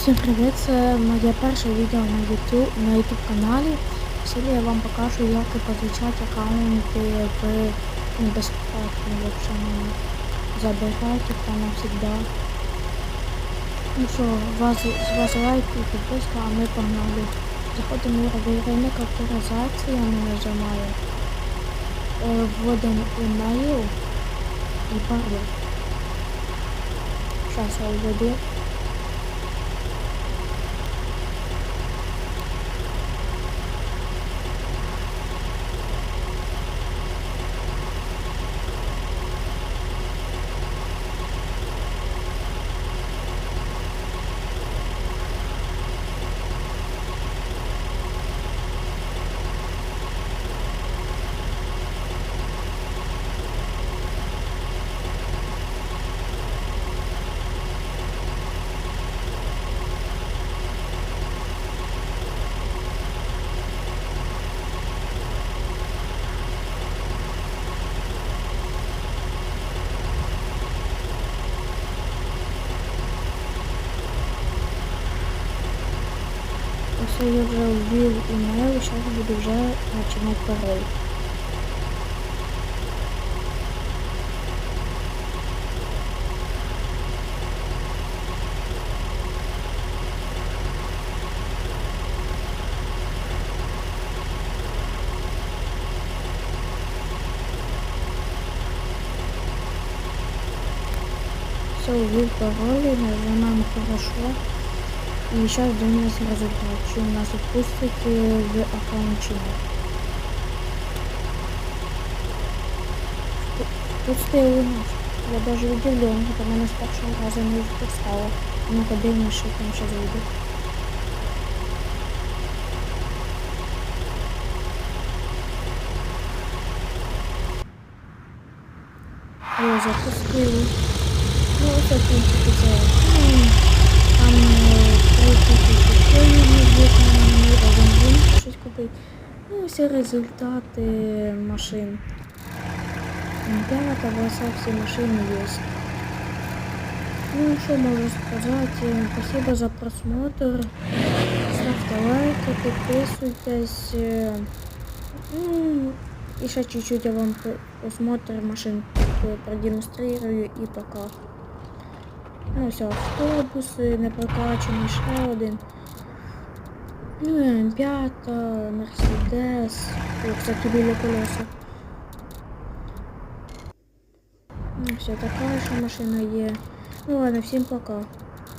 Всім привіт! Це моє перше відео на YouTube, на YouTube каналі. Сьогодні я вам покажу, як підключати аккаунти в ну, безплатно, якщо не забирати там навсегда. Ну що, вас, вас лайк і підписка, а ми погнали. Заходимо в ринок авторизації, ми нажимаємо. Е, Вводимо email і пароль. Зараз я введу. Ось я вже ввів email, і зараз буду вже починати пароль. Все, ввів пароль, нажимаем хорошо. И сейчас дивимося результат, чи у нас відпустить е, в аккаунт чи ні. Впустили нас. Я даже удивлен, это мене з першого разу не впускало. Ну-ка дивно, що там ще зайде. О, запустили. Ну, це в принципі Ну, всі результати машин. П'ята волоса всі машини є. Ну, що можу сказати? Спасибо за просмотр. Ставте лайки, підписуйтесь. Е, Ну, і чуть-чуть я вам про- осмотр машин продемонстрирую і пока. Ну, все, автобуси, не прокачаний, ще один. Ну, і М5, Мерседес. О, кстати, біля колеса. Ну, все, така ще машина є. Ну ладно, всім пока.